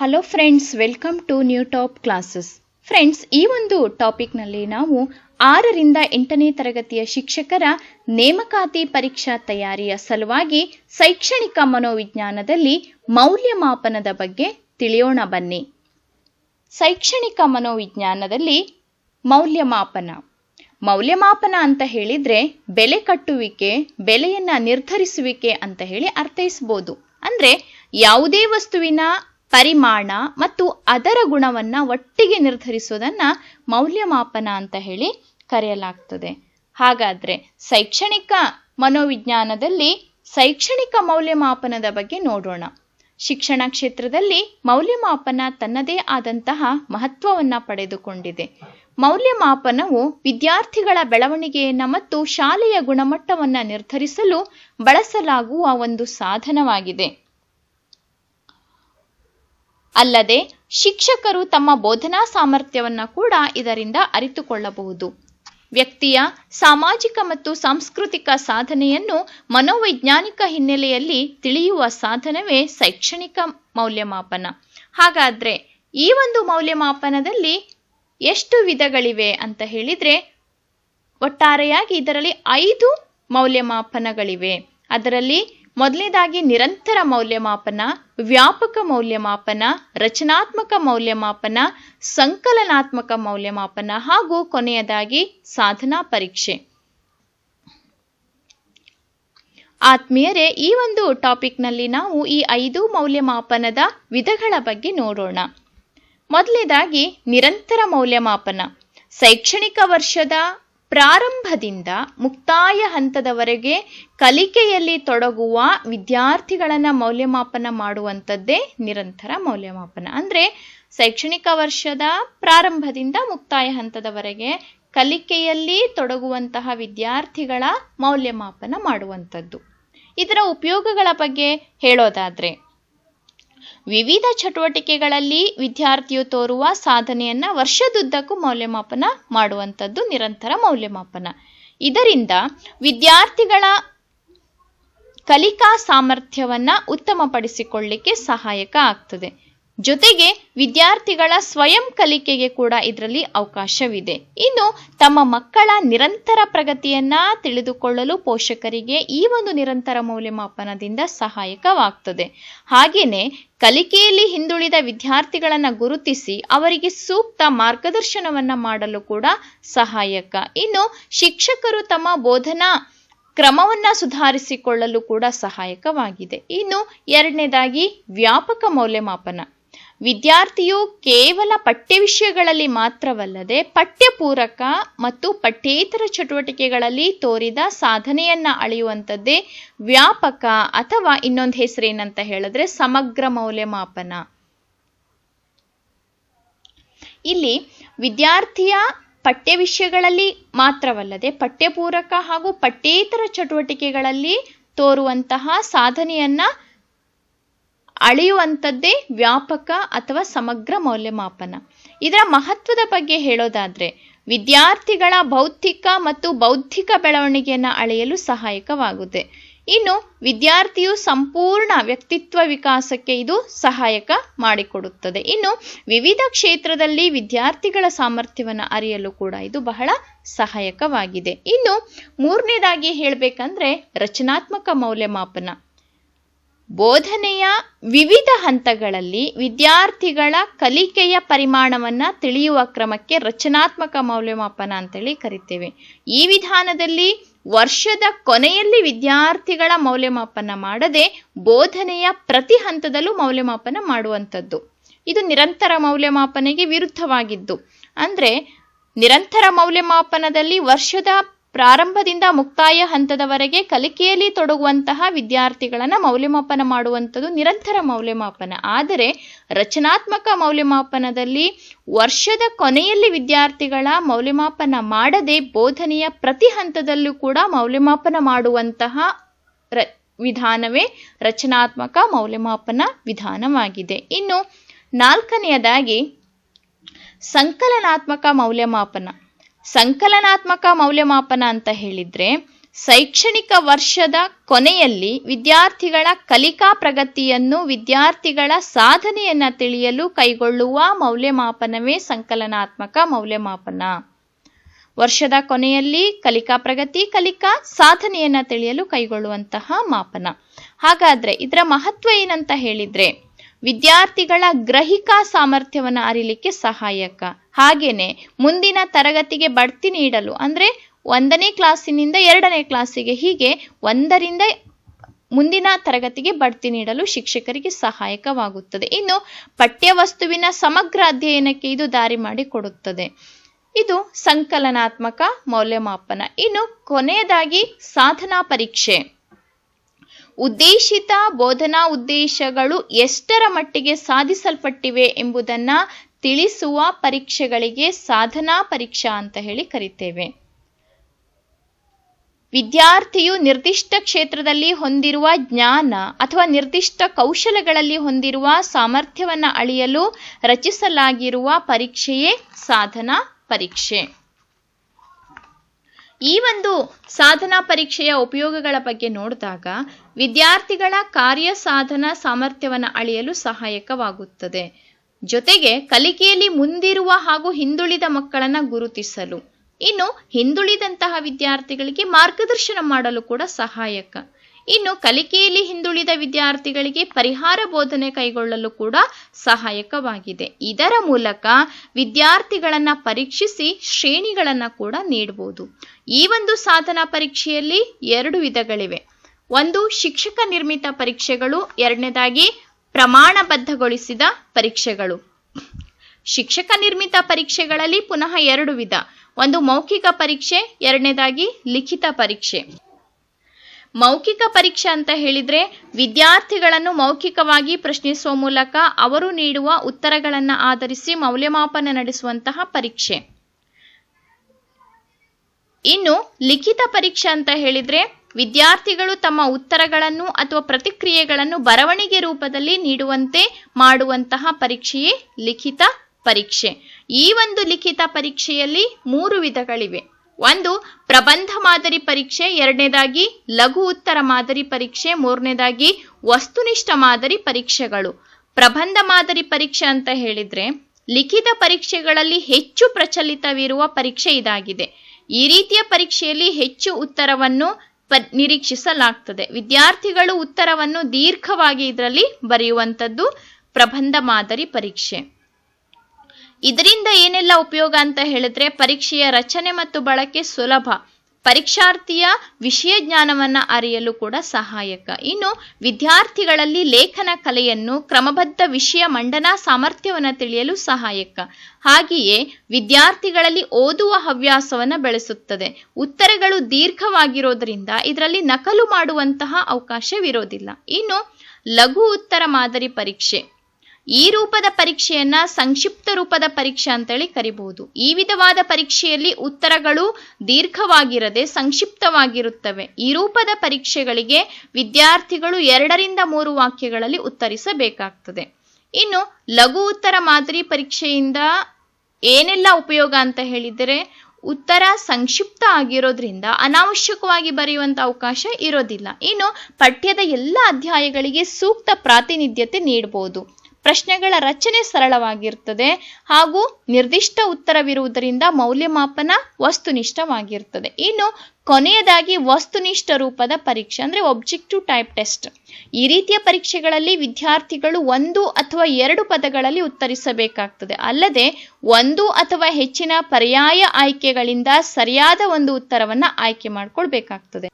Hello friends welcome to new top classes friends ಈ ಒಂದು ಟಾಪಿಕ್ನಲ್ಲಿ ನಾವು ಆರರಿಂದ ಎಂಟನೇ ತರಗತಿಯ ಶಿಕ್ಷಕರ ನೇಮಕಾತಿ ಪರೀಕ್ಷಾ ತಯಾರಿಯ ಸಲುವಾಗಿ ಶೈಕ್ಷಣಿಕ ಮನೋವಿಜ್ಞಾನದಲ್ಲಿ ಮೌಲ್ಯಮಾಪನದ ಬಗ್ಗೆ ತಿಳಿಯೋಣ ಬನ್ನಿ. ಶೈಕ್ಷಣಿಕ ಮನೋವಿಜ್ಞಾನದಲ್ಲಿ ಮೌಲ್ಯಮಾಪನ. ಮೌಲ್ಯಮಾಪನ ಅಂತ ಹೇಳಿದ್ರೆ ಬೆಲೆ ಕಟ್ಟುವಿಕೆ, ಬೆಲೆಯನ್ನ ನಿರ್ಧರಿಸುವಿಕೆ ಅಂತ ಹೇಳಿ ಅರ್ಥೈಸಬಹುದು ಅಂದ್ರೆ ಯಾವುದೇ ವಸ್ತುವಿನ ಪರಿಮಾಣ ಮತ್ತು ಅದರ ಗುಣವನ್ನು ಒಟ್ಟಿಗೆ ನಿರ್ಧರಿಸುವುದನ್ನ ಮೌಲ್ಯಮಾಪನ ಅಂತ ಹೇಳಿ ಕರೆಯಲಾಗ್ತದೆ. ಹಾಗಾದರೆ ಶೈಕ್ಷಣಿಕ ಮನೋವಿಜ್ಞಾನದಲ್ಲಿ ಶೈಕ್ಷಣಿಕ ಮೌಲ್ಯಮಾಪನದ ಬಗ್ಗೆ ನೋಡೋಣ. ಶಿಕ್ಷಣ ಕ್ಷೇತ್ರದಲ್ಲಿ ಮೌಲ್ಯಮಾಪನ ತನ್ನದೇ ಆದಂತಹ ಮಹತ್ವವನ್ನು ಪಡೆದುಕೊಂಡಿದೆ. ಮೌಲ್ಯಮಾಪನವು ವಿದ್ಯಾರ್ಥಿಗಳ ಬೆಳವಣಿಗೆಯನ್ನು ಮತ್ತು ಶಾಲೆಯ ಗುಣಮಟ್ಟವನ್ನು ನಿರ್ಧರಿಸಲು ಬಳಸಲಾಗುವ ಒಂದು ಸಾಧನವಾಗಿದೆ. ಅಲ್ಲದೆ ಶಿಕ್ಷಕರು ತಮ್ಮ ಬೋಧನಾ ಸಾಮರ್ಥ್ಯವನ್ನು ಕೂಡ ಇದರಿಂದ ಅರಿತುಕೊಳ್ಳಬಹುದು. ವ್ಯಕ್ತಿಯ ಸಾಮಾಜಿಕ ಮತ್ತು ಸಾಂಸ್ಕೃತಿಕ ಸಾಧನೆಯನ್ನು ಮನೋವೈಜ್ಞಾನಿಕ ಹಿನ್ನೆಲೆಯಲ್ಲಿ ತಿಳಿಯುವ ಸಾಧನವೇ ಶೈಕ್ಷಣಿಕ ಮೌಲ್ಯಮಾಪನ. ಹಾಗಾದರೆ ಈ ಒಂದು ಮೌಲ್ಯಮಾಪನದಲ್ಲಿ ಎಷ್ಟು ವಿಧಗಳಿವೆ ಅಂತ ಹೇಳಿದರೆ ಒಟ್ಟಾರೆಯಾಗಿ ಇದರಲ್ಲಿ ಐದು ಮೌಲ್ಯಮಾಪನಗಳಿವೆ. ಅದರಲ್ಲಿ ಮೊದಲನೇದಾಗಿ ನಿರಂತರ ಮೌಲ್ಯಮಾಪನ, ವ್ಯಾಪಕ ಮೌಲ್ಯಮಾಪನ, ರಚನಾತ್ಮಕ ಮೌಲ್ಯಮಾಪನ, ಸಂಕಲನಾತ್ಮಕ ಮೌಲ್ಯಮಾಪನ ಹಾಗೂ ಕೊನೆಯದಾಗಿ ಸಾಧನಾ ಪರೀಕ್ಷೆ. ಆತ್ಮೀಯರೇ, ಈ ಒಂದು ಟಾಪಿಕ್ನಲ್ಲಿ ನಾವು ಈ ಐದು ಮೌಲ್ಯಮಾಪನದ ವಿಧಗಳ ಬಗ್ಗೆ ನೋಡೋಣ. ಮೊದಲನೇದಾಗಿ ನಿರಂತರ ಮೌಲ್ಯಮಾಪನ. ಶೈಕ್ಷಣಿಕ ವರ್ಷದ ಪ್ರಾರಂಭದಿಂದ ಮುಕ್ತಾಯ ಹಂತದವರೆಗೆ ಕಲಿಕೆಯಲ್ಲಿ ತೊಡಗುವ ವಿದ್ಯಾರ್ಥಿಗಳನ್ನು ಮೌಲ್ಯಮಾಪನ ಮಾಡುವಂಥದ್ದೇ ನಿರಂತರ ಮೌಲ್ಯಮಾಪನ. ಅಂದರೆ ಶೈಕ್ಷಣಿಕ ವರ್ಷದ ಪ್ರಾರಂಭದಿಂದ ಮುಕ್ತಾಯ ಹಂತದವರೆಗೆ ಕಲಿಕೆಯಲ್ಲಿ ತೊಡಗುವಂತಹ ವಿದ್ಯಾರ್ಥಿಗಳ ಮೌಲ್ಯಮಾಪನ ಮಾಡುವಂಥದ್ದು. ಇದರ ಉಪಯೋಗಗಳ ಬಗ್ಗೆ ಹೇಳೋದಾದ್ರೆ ವಿವಿಧ ಚಟುವಟಿಕೆಗಳಲ್ಲಿ ವಿದ್ಯಾರ್ಥಿಯು ತೋರುವ ಸಾಧನೆಯನ್ನ ವರ್ಷದುದ್ದಕ್ಕೂ ಮೌಲ್ಯಮಾಪನ ಮಾಡುವಂಥದ್ದು ನಿರಂತರ ಮೌಲ್ಯಮಾಪನ. ಇದರಿಂದ ವಿದ್ಯಾರ್ಥಿಗಳ ಕಲಿಕಾ ಸಾಮರ್ಥ್ಯವನ್ನ ಉತ್ತಮಪಡಿಸಿಕೊಳ್ಳಿಕ್ಕೆ ಸಹಾಯಕ ಆಗ್ತದೆ. ಜೊತೆಗೆ ವಿದ್ಯಾರ್ಥಿಗಳ ಸ್ವಯಂ ಕಲಿಕೆಗೆ ಕೂಡ ಇದರಲ್ಲಿ ಅವಕಾಶವಿದೆ. ಇನ್ನು ತಮ್ಮ ಮಕ್ಕಳ ನಿರಂತರ ಪ್ರಗತಿಯನ್ನ ತಿಳಿದುಕೊಳ್ಳಲು ಪೋಷಕರಿಗೆ ಈ ಒಂದು ನಿರಂತರ ಮೌಲ್ಯಮಾಪನದಿಂದ ಸಹಾಯಕವಾಗ್ತದೆ. ಹಾಗೆಯೇ ಕಲಿಕೆಯಲ್ಲಿ ಹಿಂದುಳಿದ ವಿದ್ಯಾರ್ಥಿಗಳನ್ನು ಗುರುತಿಸಿ ಅವರಿಗೆ ಸೂಕ್ತ ಮಾರ್ಗದರ್ಶನವನ್ನ ಮಾಡಲು ಕೂಡ ಸಹಾಯಕ. ಇನ್ನು ಶಿಕ್ಷಕರು ತಮ್ಮ ಬೋಧನಾ ಕ್ರಮವನ್ನ ಸುಧಾರಿಸಿಕೊಳ್ಳಲು ಕೂಡ ಸಹಾಯಕವಾಗಿದೆ. ಇನ್ನು ಎರಡನೇದಾಗಿ ವ್ಯಾಪಕ ಮೌಲ್ಯಮಾಪನ. ವಿದ್ಯಾರ್ಥಿಯು ಕೇವಲ ಪಠ್ಯ ವಿಷಯಗಳಲ್ಲಿ ಮಾತ್ರವಲ್ಲದೆ ಪಠ್ಯಪೂರಕ ಮತ್ತು ಪಠ್ಯೇತರ ಚಟುವಟಿಕೆಗಳಲ್ಲಿ ತೋರಿದ ಸಾಧನೆಯನ್ನ ಅಳೆಯುವಂಥದ್ದೇ ವ್ಯಾಪಕ ಅಥವಾ ಇನ್ನೊಂದು ಹೆಸರೇನಂತ ಹೇಳಿದ್ರೆ ಸಮಗ್ರ ಮೌಲ್ಯಮಾಪನ. ಇಲ್ಲಿ ವಿದ್ಯಾರ್ಥಿಯ ಪಠ್ಯ ವಿಷಯಗಳಲ್ಲಿ ಮಾತ್ರವಲ್ಲದೆ ಪಠ್ಯಪೂರಕ ಹಾಗೂ ಪಠ್ಯೇತರ ಚಟುವಟಿಕೆಗಳಲ್ಲಿ ತೋರುವಂತಹ ಸಾಧನೆಯನ್ನ ಅಳೆಯುವಂಥದ್ದೇ ವ್ಯಾಪಕ ಅಥವಾ ಸಮಗ್ರ ಮೌಲ್ಯಮಾಪನ. ಇದರ ಮಹತ್ವದ ಬಗ್ಗೆ ಹೇಳೋದಾದರೆ, ವಿದ್ಯಾರ್ಥಿಗಳ ಭೌತಿಕ ಮತ್ತು ಬೌದ್ಧಿಕ ಬೆಳವಣಿಗೆಯನ್ನು ಅಳೆಯಲು ಸಹಾಯಕವಾಗುತ್ತೆ. ಇನ್ನು, ವಿದ್ಯಾರ್ಥಿಯು ಸಂಪೂರ್ಣ ವ್ಯಕ್ತಿತ್ವ ವಿಕಾಸಕ್ಕೆ ಇದು ಸಹಾಯಕ ಮಾಡಿಕೊಡುತ್ತದೆ. ಇನ್ನು, ವಿವಿಧ ಕ್ಷೇತ್ರದಲ್ಲಿ ವಿದ್ಯಾರ್ಥಿಗಳ ಸಾಮರ್ಥ್ಯವನ್ನು ಅರಿಯಲು ಕೂಡ ಇದು ಬಹಳ ಸಹಾಯಕವಾಗಿದೆ. ಇನ್ನು, ಮೂರನೇದಾಗಿ ಹೇಳಬೇಕಂದ್ರೆ ರಚನಾತ್ಮಕ ಮೌಲ್ಯಮಾಪನ. ಬೋಧನೆಯ ವಿವಿಧ ಹಂತಗಳಲ್ಲಿ ವಿದ್ಯಾರ್ಥಿಗಳ ಕಲಿಕೆಯ ಪರಿಮಾಣವನ್ನು ತಿಳಿಯುವ ಕ್ರಮಕ್ಕೆ ರಚನಾತ್ಮಕ ಮೌಲ್ಯಮಾಪನ ಅಂತೇಳಿ ಕರಿತೇವೆ. ಈ ವಿಧಾನದಲ್ಲಿ ವರ್ಷದ ಕೊನೆಯಲ್ಲಿ ವಿದ್ಯಾರ್ಥಿಗಳ ಮೌಲ್ಯಮಾಪನ ಮಾಡದೆ ಬೋಧನೆಯ ಪ್ರತಿ ಹಂತದಲ್ಲೂ ಮೌಲ್ಯಮಾಪನ ಮಾಡುವಂಥದ್ದು. ಇದು ನಿರಂತರ ಮೌಲ್ಯಮಾಪನೆಗೆ ವಿರುದ್ಧವಾಗಿದ್ದು. ಅಂದರೆ ನಿರಂತರ ಮೌಲ್ಯಮಾಪನದಲ್ಲಿ ವರ್ಷದ ಪ್ರಾರಂಭದಿಂದ ಮುಕ್ತಾಯ ಹಂತದವರೆಗೆ ಕಲಿಕೆಯಲ್ಲಿ ತೊಡಗುವಂತಹ ವಿದ್ಯಾರ್ಥಿಗಳನ್ನು ಮೌಲ್ಯಮಾಪನ ಮಾಡುವಂಥದ್ದು ನಿರಂತರ ಮೌಲ್ಯಮಾಪನ. ಆದರೆ ರಚನಾತ್ಮಕ ಮೌಲ್ಯಮಾಪನದಲ್ಲಿ ವರ್ಷದ ಕೊನೆಯಲ್ಲಿ ವಿದ್ಯಾರ್ಥಿಗಳ ಮೌಲ್ಯಮಾಪನ ಮಾಡದೆ ಬೋಧನೆಯ ಪ್ರತಿ ಹಂತದಲ್ಲೂ ಕೂಡ ಮೌಲ್ಯಮಾಪನ ಮಾಡುವಂತಹ ರ ವಿಧಾನವೇ ರಚನಾತ್ಮಕ ಮೌಲ್ಯಮಾಪನ ವಿಧಾನವಾಗಿದೆ. ಇನ್ನು ನಾಲ್ಕನೆಯದಾಗಿ ಸಂಕಲನಾತ್ಮಕ ಮೌಲ್ಯಮಾಪನ. ಸಂಕಲನಾತ್ಮಕ ಮೌಲ್ಯಮಾಪನ ಅಂತ ಹೇಳಿದ್ರೆ ಶೈಕ್ಷಣಿಕ ವರ್ಷದ ಕೊನೆಯಲ್ಲಿ ವಿದ್ಯಾರ್ಥಿಗಳ ಕಲಿಕಾ ಪ್ರಗತಿಯನ್ನು ವಿದ್ಯಾರ್ಥಿಗಳ ಸಾಧನೆಯನ್ನ ತಿಳಿಯಲು ಕೈಗೊಳ್ಳುವ ಮೌಲ್ಯಮಾಪನವೇ ಸಂಕಲನಾತ್ಮಕ ಮೌಲ್ಯಮಾಪನ. ವರ್ಷದ ಕೊನೆಯಲ್ಲಿ ಕಲಿಕಾ ಪ್ರಗತಿ, ಕಲಿಕಾ ಸಾಧನೆಯನ್ನ ತಿಳಿಯಲು ಕೈಗೊಳ್ಳುವಂತಹ ಮಾಪನ. ಹಾಗಾದ್ರೆ ಇದರ ಮಹತ್ವ ಏನಂತ ಹೇಳಿದ್ರೆ ವಿದ್ಯಾರ್ಥಿಗಳ ಗ್ರಹಿಕಾ ಸಾಮರ್ಥ್ಯವನ್ನು ಅರಿಲಿಕ್ಕೆ ಸಹಾಯಕ. ಹಾಗೇನೆ ಮುಂದಿನ ತರಗತಿಗೆ ಬಡ್ತಿ ನೀಡಲು, ಅಂದರೆ ಒಂದನೇ ಕ್ಲಾಸಿನಿಂದ ಎರಡನೇ ಕ್ಲಾಸಿಗೆ ಹೀಗೆ ಒಂದರಿಂದ ಮುಂದಿನ ತರಗತಿಗೆ ಬಡ್ತಿ ನೀಡಲು ಶಿಕ್ಷಕರಿಗೆ ಸಹಾಯಕವಾಗುತ್ತದೆ. ಇನ್ನು ಪಠ್ಯವಸ್ತುವಿನ ಸಮಗ್ರ ಅಧ್ಯಯನಕ್ಕೆ ಇದು ದಾರಿ ಮಾಡಿಕೊಡುತ್ತದೆ ಇದು ಸಂಕಲನಾತ್ಮಕ ಮೌಲ್ಯಮಾಪನ. ಇನ್ನು ಕೊನೆಯದಾಗಿ ಸಾಧನಾ ಪರೀಕ್ಷೆ. ಉದ್ದೇಶಿತ ಬೋಧನಾ ಉದ್ದೇಶಗಳು ಎಷ್ಟರ ಮಟ್ಟಿಗೆ ಸಾಧಿಸಲ್ಪಟ್ಟಿವೆ ಎಂಬುದನ್ನ ತಿಳಿಸುವ ಪರೀಕ್ಷೆಗಳಿಗೆ ಸಾಧನಾ ಪರೀಕ್ಷಾ ಅಂತ ಹೇಳಿ ಕರಿತೇವೆ. ವಿದ್ಯಾರ್ಥಿಯು ನಿರ್ದಿಷ್ಟ ಕ್ಷೇತ್ರದಲ್ಲಿ ಹೊಂದಿರುವ ಜ್ಞಾನ ಅಥವಾ ನಿರ್ದಿಷ್ಟ ಕೌಶಲಗಳಲ್ಲಿ ಹೊಂದಿರುವ ಸಾಮರ್ಥ್ಯವನ್ನ ಅಳೆಯಲು ರಚಿಸಲಾಗಿರುವ ಪರೀಕ್ಷೆಯೇ ಸಾಧನಾ ಪರೀಕ್ಷೆ. ಈ ಒಂದು ಸಾಧನಾ ಪರೀಕ್ಷೆಯ ಉಪಯೋಗಗಳ ಬಗ್ಗೆ ನೋಡಿದಾಗ ವಿದ್ಯಾರ್ಥಿಗಳ ಕಾರ್ಯ ಸಾಧನ ಸಾಮರ್ಥ್ಯವನ್ನು ಅಳೆಯಲು ಸಹಾಯಕವಾಗುತ್ತದೆ. ಜೊತೆಗೆ ಕಲಿಕೆಯಲ್ಲಿ ಮುಂದಿರುವ ಹಾಗೂ ಹಿಂದುಳಿದ ಮಕ್ಕಳನ್ನು ಗುರುತಿಸಲು. ಇನ್ನು ಹಿಂದುಳಿದಂತಹ ವಿದ್ಯಾರ್ಥಿಗಳಿಗೆ ಮಾರ್ಗದರ್ಶನ ಮಾಡಲು ಕೂಡ ಸಹಾಯಕ. ಇನ್ನು ಕಲಿಕೆಯಲ್ಲಿ ಹಿಂದುಳಿದ ವಿದ್ಯಾರ್ಥಿಗಳಿಗೆ ಪರಿಹಾರ ಬೋಧನೆ ಕೈಗೊಳ್ಳಲು ಕೂಡ ಸಹಾಯಕವಾಗಿದೆ. ಇದರ ಮೂಲಕ ವಿದ್ಯಾರ್ಥಿಗಳನ್ನು ಪರೀಕ್ಷಿಸಿ ಶ್ರೇಣಿಗಳನ್ನು ಕೂಡ ನೀಡಬಹುದು ಈ ಒಂದು ಸಾಧನ ಪರೀಕ್ಷೆಯಲ್ಲಿ ಎರಡು ವಿಧಗಳಿವೆ. ಒಂದು, ಶಿಕ್ಷಕ ನಿರ್ಮಿತ ಪರೀಕ್ಷೆಗಳು. ಎರಡನೇದಾಗಿ, ಪ್ರಮಾಣಬದ್ಧಗೊಳಿಸಿದ ಪರೀಕ್ಷೆಗಳು. ಶಿಕ್ಷಕ ನಿರ್ಮಿತ ಪರೀಕ್ಷೆಗಳಲ್ಲಿ ಪುನಃ ಎರಡು ವಿಧ. ಒಂದು ಮೌಖಿಕ ಪರೀಕ್ಷೆ, ಎರಡನೇದಾಗಿ ಲಿಖಿತ ಪರೀಕ್ಷೆ. ಮೌಖಿಕ ಪರೀಕ್ಷೆ ಅಂತ ಹೇಳಿದ್ರೆ ವಿದ್ಯಾರ್ಥಿಗಳನ್ನು ಮೌಖಿಕವಾಗಿ ಪ್ರಶ್ನಿಸುವ ಮೂಲಕ ಅವರು ನೀಡುವ ಉತ್ತರಗಳನ್ನು ಆಧರಿಸಿ ಮೌಲ್ಯಮಾಪನ ನಡೆಸುವಂತಹ ಪರೀಕ್ಷೆ. ಇನ್ನು ಲಿಖಿತ ಪರೀಕ್ಷೆ ಅಂತ ಹೇಳಿದ್ರೆ ವಿದ್ಯಾರ್ಥಿಗಳು ತಮ್ಮ ಉತ್ತರಗಳನ್ನು ಅಥವಾ ಪ್ರತಿಕ್ರಿಯೆಗಳನ್ನು ಬರವಣಿಗೆ ರೂಪದಲ್ಲಿ ನೀಡುವಂತೆ ಮಾಡುವಂತಹ ಪರೀಕ್ಷೆಯೇ ಲಿಖಿತ ಪರೀಕ್ಷೆ. ಈ ಒಂದು ಲಿಖಿತ ಪರೀಕ್ಷೆಯಲ್ಲಿ ಮೂರು ವಿಧಗಳಿವೆ. ಒಂದು, ಪ್ರಬಂಧ ಮಾದರಿ ಪರೀಕ್ಷೆ, ಎರಡನೇದಾಗಿ, ಲಘು ಉತ್ತರ ಮಾದರಿ ಪರೀಕ್ಷೆ, ಮೂರನೇದಾಗಿ, ವಸ್ತುನಿಷ್ಠ ಮಾದರಿ ಪರೀಕ್ಷೆಗಳು. ಪ್ರಬಂಧ ಮಾದರಿ ಪರೀಕ್ಷೆ ಅಂತ ಹೇಳಿದ್ರೆ, ಲಿಖಿತ ಪರೀಕ್ಷೆಗಳಲ್ಲಿ ಹೆಚ್ಚು ಪ್ರಚಲಿತವಿರುವ ಪರೀಕ್ಷೆ ಇದಾಗಿದೆ. ಈ ರೀತಿಯ ಪರೀಕ್ಷೆಯಲ್ಲಿ ಹೆಚ್ಚು ಉತ್ತರವನ್ನು ಪ, ನಿರೀಕ್ಷಿಸಲಾಗ್ತದೆ. ವಿದ್ಯಾರ್ಥಿಗಳು ಉತ್ತರವನ್ನು ದೀರ್ಘವಾಗಿ ಇದರಲ್ಲಿ ಬರೆಯುವಂಥದ್ದು ಪ್ರಬಂಧ ಮಾದರಿ ಪರೀಕ್ಷೆ. ಇದರಿಂದ ಏನೆಲ್ಲ ಉಪಯೋಗ ಅಂತ ಹೇಳಿದ್ರೆ ಪರೀಕ್ಷೆಯ ರಚನೆ ಮತ್ತು ಬಳಕೆ ಸುಲಭ. ಪರೀಕ್ಷಾರ್ಥಿಯ ವಿಷಯ ಜ್ಞಾನವನ್ನ ಅರಿಯಲು ಕೂಡ ಸಹಾಯಕ. ಇನ್ನು ವಿದ್ಯಾರ್ಥಿಗಳಲ್ಲಿ ಲೇಖನ ಕಲೆಯನ್ನು ಕ್ರಮಬದ್ಧ ವಿಷಯ ಮಂಡನಾ ಸಾಮರ್ಥ್ಯವನ್ನು ತಿಳಿಯಲು ಸಹಾಯಕ. ಹಾಗೆಯೇ ವಿದ್ಯಾರ್ಥಿಗಳಲ್ಲಿ ಓದುವ ಹವ್ಯಾಸವನ್ನು ಬೆಳೆಸುತ್ತದೆ. ಉತ್ತರಗಳು ದೀರ್ಘವಾಗಿರೋದ್ರಿಂದ ಇದರಲ್ಲಿ ನಕಲು ಮಾಡುವಂತಹ ಅವಕಾಶವಿರೋದಿಲ್ಲ. ಇನ್ನು ಲಘು ಉತ್ತರ ಮಾದರಿ ಪರೀಕ್ಷೆ. ಈ ರೂಪದ ಪರೀಕ್ಷೆಯನ್ನ ಸಂಕ್ಷಿಪ್ತ ರೂಪದ ಪರೀಕ್ಷೆ ಅಂತೇಳಿ ಕರಿಬಹುದು. ಈ ವಿಧವಾದ ಪರೀಕ್ಷೆಯಲ್ಲಿ ಉತ್ತರಗಳು ದೀರ್ಘವಾಗಿರದೆ ಸಂಕ್ಷಿಪ್ತವಾಗಿರುತ್ತವೆ. ಈ ರೂಪದ ಪರೀಕ್ಷೆಗಳಿಗೆ ವಿದ್ಯಾರ್ಥಿಗಳು ಎರಡರಿಂದ ಮೂರು ವಾಕ್ಯಗಳಲ್ಲಿ ಉತ್ತರಿಸಬೇಕಾಗ್ತದೆ. ಇನ್ನು ಲಘು ಉತ್ತರ ಮಾದರಿ ಪರೀಕ್ಷೆಯಿಂದ ಏನೆಲ್ಲ ಉಪಯೋಗ ಅಂತ ಹೇಳಿದರೆ, ಉತ್ತರ ಸಂಕ್ಷಿಪ್ತ ಆಗಿರೋದ್ರಿಂದ ಅನಾವಶ್ಯಕವಾಗಿ ಬರೆಯುವಂತ ಅವಕಾಶ ಇರೋದಿಲ್ಲ. ಇನ್ನು ಪಠ್ಯದ ಎಲ್ಲ ಅಧ್ಯಾಯಗಳಿಗೆ ಸೂಕ್ತ ಪ್ರಾತಿನಿಧ್ಯತೆ ನೀಡಬಹುದು ಪ್ರಶ್ನೆಗಳ ರಚನೆ ಸರಳವಾಗಿರ್ತದೆ ಹಾಗೂ ನಿರ್ದಿಷ್ಟ ಉತ್ತರವಿರುವುದರಿಂದ ಮೌಲ್ಯಮಾಪನ ವಸ್ತುನಿಷ್ಠವಾಗಿರ್ತದೆ. ಇನ್ನು ಕೊನೆಯದಾಗಿ ವಸ್ತುನಿಷ್ಠ ರೂಪದ ಪರೀಕ್ಷೆ, ಅಂದ್ರೆ ಒಬ್ಜೆಕ್ಟಿವ್ ಟೈಪ್ ಟೆಸ್ಟ್ ಈ ರೀತಿಯ ಪರೀಕ್ಷೆಗಳಲ್ಲಿ ವಿದ್ಯಾರ್ಥಿಗಳು ಒಂದು ಅಥವಾ ಎರಡು ಪದಗಳಲ್ಲಿ ಉತ್ತರಿಸಬೇಕಾಗ್ತದೆ. ಅಲ್ಲದೆ ಒಂದು ಅಥವಾ ಹೆಚ್ಚಿನ ಪರ್ಯಾಯ ಆಯ್ಕೆಗಳಿಂದ ಸರಿಯಾದ ಒಂದು ಉತ್ತರವನ್ನು ಆಯ್ಕೆ ಮಾಡ್ಕೊಳ್ಬೇಕಾಗ್ತದೆ.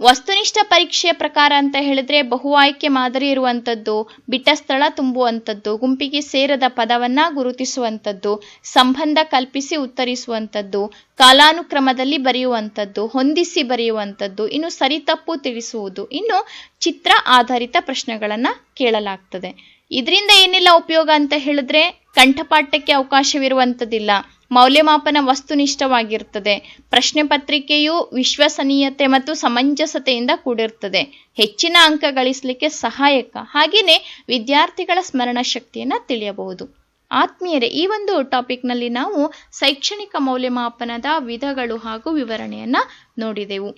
ವಸ್ತುನಿಷ್ಠ ಪರೀಕ್ಷೆಯ ಪ್ರಕಾರ ಅಂತ ಹೇಳಿದ್ರೆ ಬಹು ಆಯ್ಕೆ ಮಾದರಿ ಇರುವಂಥದ್ದು ಬಿಟ್ಟ ಸ್ಥಳ ತುಂಬುವಂಥದ್ದು ಗುಂಪಿಗೆ ಸೇರದ ಪದವನ್ನ ಗುರುತಿಸುವಂಥದ್ದು ಸಂಬಂಧ ಕಲ್ಪಿಸಿ ಉತ್ತರಿಸುವಂಥದ್ದು ಕಾಲಾನುಕ್ರಮದಲ್ಲಿ ಬರೆಯುವಂಥದ್ದು ಹೊಂದಿಸಿ ಬರೆಯುವಂಥದ್ದು ಇನ್ನು ಸರಿ ತಪ್ಪು ತಿಳಿಸುವುದು, ಇನ್ನು ಚಿತ್ರ ಆಧಾರಿತ ಪ್ರಶ್ನೆಗಳನ್ನು ಕೇಳಲಾಗ್ತದೆ. ಇದರಿಂದ ಏನೆಲ್ಲ ಉಪಯೋಗ ಅಂತ ಹೇಳಿದ್ರೆ ಕಂಠಪಾಠಕ್ಕೆ ಅವಕಾಶವಿರುವಂಥದ್ದಿಲ್ಲ. ಮೌಲ್ಯಮಾಪನ ವಸ್ತುನಿಷ್ಠವಾಗಿರ್ತದೆ. ಪ್ರಶ್ನೆ ಪತ್ರಿಕೆಯು ವಿಶ್ವಸನೀಯತೆ ಮತ್ತು ಸಮಂಜಸತೆಯಿಂದ ಕೂಡಿರ್ತದೆ. ಹೆಚ್ಚಿನ ಅಂಕ ಗಳಿಸಲಿಕ್ಕೆ ಸಹಾಯಕ. ಹಾಗೆಯೇ ವಿದ್ಯಾರ್ಥಿಗಳ ಸ್ಮರಣ ಶಕ್ತಿಯನ್ನು ತಿಳಿಯಬಹುದು. ಆತ್ಮೀಯರೇ, ಈ ಒಂದು ಟಾಪಿಕ್ನಲ್ಲಿ ನಾವು ಶೈಕ್ಷಣಿಕ ಮೌಲ್ಯಮಾಪನದ ವಿಧಗಳು ಹಾಗೂ ವಿವರಣೆಯನ್ನು ನೋಡಿದೆವು.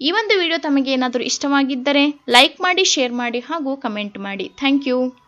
ಈ ಒಂದು ವಿಡಿಯೋ ತಮಗೆ ಏನಾದರೂ ಇಷ್ಟವಾಗಿದ್ದರೆ ಲೈಕ್ ಮಾಡಿ, ಶೇರ್ ಮಾಡಿ ಹಾಗೂ ಕಮೆಂಟ್ ಮಾಡಿ. Thank you.